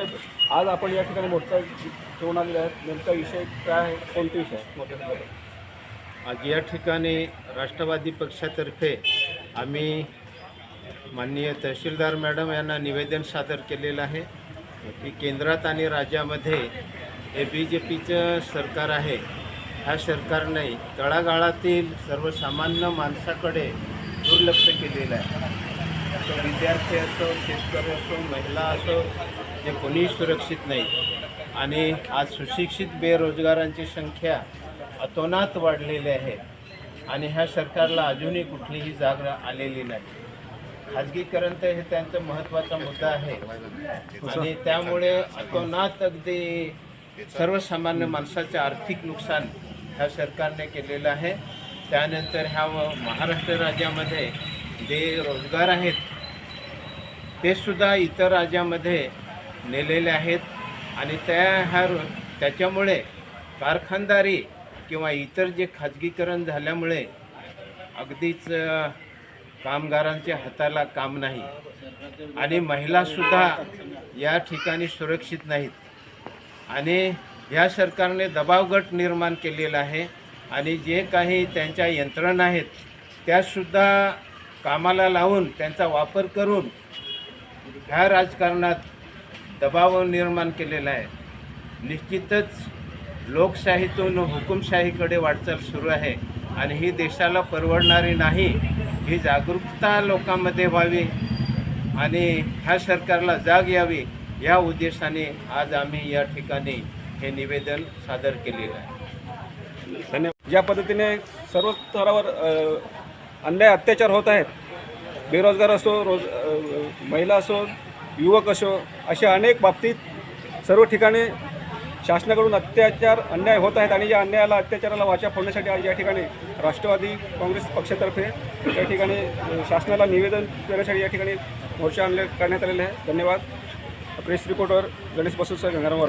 आज आपण या ठिकाणी मोर्चा घेऊन आलेला आहे नेमका विषय काय आहे? कोणते विषय आहे आज या ठिकाणी राष्ट्रवादी पक्षातर्फे आम्ही माननीय तहसीलदार मॅडम यांना निवेदन सादर केलेलं आहे की केंद्रात आणि राज्यामध्ये हे बी जे पीचं सरकार आहे. ह्या सरकारने तळागाळातील सर्वसामान्य माणसाकडे दुर्लक्ष केलेलं आहे. तो विद्यार्थी असो शेतकरी असो महिला असो हे कोणीही सुरक्षित नाही. आणि आज सुशिक्षित बेरोजगारांची संख्या अतोनात वाढलेली आहे. आणि ह्या सरकारला अजूनही कुठलीही जाग आलेली नाही. खाजगीकरण तर हे त्यांचा महत्त्वाचा मुद्दा आहे. आणि त्यामुळे अतोनात अगदी सर्वसामान्य माणसाचे आर्थिक नुकसान ह्या सरकारने केलेलं आहे. त्यानंतर ह्या व- महाराष्ट्र राज्यामध्ये जे रोजगार आहेत ते सुद्धा इतर राज्यामध्ये नेलेले आहेत. आणि त्या ह्या त्याच्यामुळे कारखानदारी किंवा इतर जे खाजगीकरण झाल्यामुळे अगदीच कामगारांच्या हाताला काम नाही. आणि महिलासुद्धा या ठिकाणी सुरक्षित नाहीत. आणि या सरकारने दबावगट निर्माण केलेला आहे. आणि जे काही त्यांच्या यंत्रणा आहेत त्यासुद्धा कामाला लावून त्यांचा वापर करून ह्या राजकारणात दबाव निर्माण केलेला आहे. निश्चितच लोकशाहीतून हुकुमशाहीकडे वाटचाल सुरू आहे आणि ही देशाला परवडणारी नाही ही जागरूकता लोकांमध्ये व्हावी आणि ह्या सरकारला जाग यावी या उद्देशाने आज आम्ही या ठिकाणी हे निवेदन सादर केलेलं आहे. धन्यवाद. ज्या पद्धतीने सर्व स्तरावर अन्याय अत्याचार होत आहेत बेरोजगार असो रोज महिला असो युवक असो अशा अनेक बाबतीत सर्व ठिकाणी शासनाकडून अत्याचार अन्याय होत आहेत आणि या अन्यायाला अत्याचाराला वाचा फोडण्यासाठी आज या ठिकाणी राष्ट्रवादी काँग्रेस पक्षातर्फे या ठिकाणी शासनाला निवेदन देण्यासाठी या ठिकाणी मोर्चा आणले करण्यात आलेला आहे. धन्यवाद. प्रेस रिपोर्टर गणेश बसवसह गंगाराम